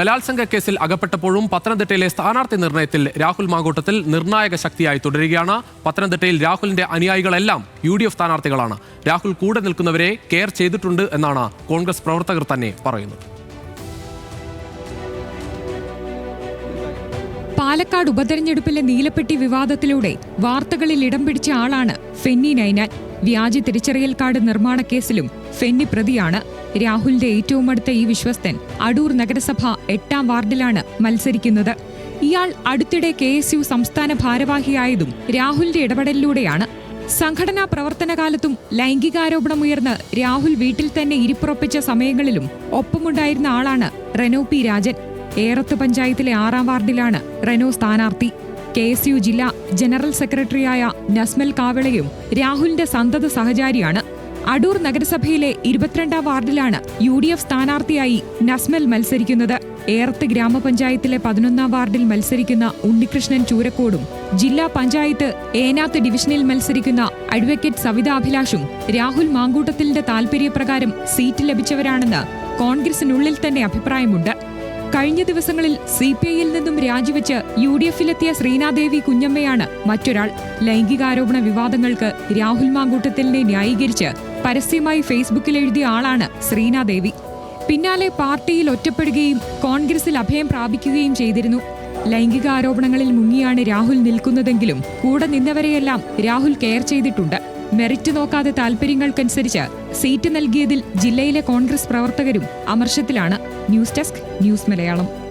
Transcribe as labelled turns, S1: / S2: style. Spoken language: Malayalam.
S1: ബലാത്സംഗ കേസിൽ അകപ്പെട്ടപ്പോഴും പത്തനംതിട്ടയിലെ സ്ഥാനാർത്ഥി നിർണയത്തിൽ രാഹുൽ മാങ്കൂട്ടത്തിൽ നിർണായക ശക്തിയായി തുടരുകയാണ്. പത്തനംതിട്ടയിൽ രാഹുലിന്റെ അനുയായികളെല്ലാം യു ഡി എഫ് സ്ഥാനാർത്ഥികളാണ്. രാഹുൽ കൂടെ നിൽക്കുന്നവരെ കെയർ ചെയ്തിട്ടുണ്ട് എന്നാണ് കോൺഗ്രസ് പ്രവർത്തകർ തന്നെ പറയുന്നത്.
S2: പാലക്കാട് ഉപതെരഞ്ഞെടുപ്പിലെ നീലപ്പെട്ടി വിവാദത്തിലൂടെ വാർത്തകളിൽ ഇടം പിടിച്ച ആളാണ് ഫെന്നി നൈനാൻ. വ്യാജ തിരിച്ചറിയൽ കാർഡ് നിർമ്മാണ കേസിലും ഫെന്നി പ്രതിയാണ്. രാഹുലിന്റെ ഏറ്റവും അടുത്ത ഈ വിശ്വസ്തൻ അടൂർ നഗരസഭ എട്ടാം വാർഡിലാണ് മത്സരിക്കുന്നത്. ഇയാൾ അടുത്തിടെ കെ എസ് യു സംസ്ഥാന ഭാരവാഹിയായതും രാഹുലിന്റെ ഇടപെടലിലൂടെയാണ്. സംഘടനാ പ്രവർത്തനകാലത്തും ലൈംഗികാരോപണമുയർന്ന് രാഹുൽ വീട്ടിൽ തന്നെ ഇരിപ്പുറപ്പിച്ച സമയങ്ങളിലും ഒപ്പമുണ്ടായിരുന്ന ആളാണ് റെനോ പി രാജൻ. ഏറത്ത് പഞ്ചായത്തിലെ ആറാം വാർഡിലാണ് റെനോ സ്ഥാനാർത്ഥി. കെ എസ് യു ജില്ലാ ജനറൽ സെക്രട്ടറിയായ നസ്മൽ കാവളയും രാഹുലിന്റെ സന്തത സഹചാരിയാണ്. അടൂർ നഗരസഭയിലെ ഇരുപത്തിരണ്ടാം വാർഡിലാണ് യു ഡി എഫ് സ്ഥാനാർത്ഥിയായി നസ്മൽ മത്സരിക്കുന്നത്. ഏറത്ത് ഗ്രാമപഞ്ചായത്തിലെ പതിനൊന്നാം വാർഡിൽ മത്സരിക്കുന്ന ഉണ്ണികൃഷ്ണൻ ചൂരക്കോടും ജില്ലാ പഞ്ചായത്ത് ഏനാത്ത് ഡിവിഷനിൽ മത്സരിക്കുന്ന അഡ്വക്കേറ്റ് സവിത അഭിലാഷും രാഹുൽ മാങ്കൂട്ടത്തിലിന്റെ താൽപര്യപ്രകാരം സീറ്റ് ലഭിച്ചവരാണെന്ന് കോൺഗ്രസിനുള്ളിൽ തന്നെ അഭിപ്രായമുണ്ട്. കഴിഞ്ഞ ദിവസങ്ങളിൽ സി പി ഐയിൽ നിന്നും രാജിവെച്ച് യു ഡി എഫിലെത്തിയ ശ്രീനാദേവി കുഞ്ഞമ്മയാണ് മറ്റൊരാൾ ലൈംഗികാരോപണ വിവാദങ്ങൾക്ക് രാഹുൽ മാങ്കൂട്ടത്തിലിനെ ന്യായീകരിച്ച് പരസ്യമായി ഫേസ്ബുക്കിൽ എഴുതിയ ആളാണ് ശ്രീനാദേവി. പിന്നാലെ പാർട്ടിയിൽ ഒറ്റപ്പെടുകയും കോൺഗ്രസിൽ അഭയം പ്രാപിക്കുകയും ചെയ്തിരുന്നു. ലൈംഗിക ആരോപണങ്ങളിൽ മുങ്ങിയാണ് രാഹുൽ നിൽക്കുന്നതെങ്കിലും കൂടെ നിന്നവരെയെല്ലാം രാഹുൽ കെയർ ചെയ്തിട്ടുണ്ട്. മെറിറ്റ് നോക്കാതെ താൽപര്യങ്ങൾക്കനുസരിച്ച് സീറ്റ് നൽകിയതിൽ ജില്ലയിലെ കോൺഗ്രസ് പ്രവർത്തകരും അമർഷത്തിലാണ്. News desk news Malayalam.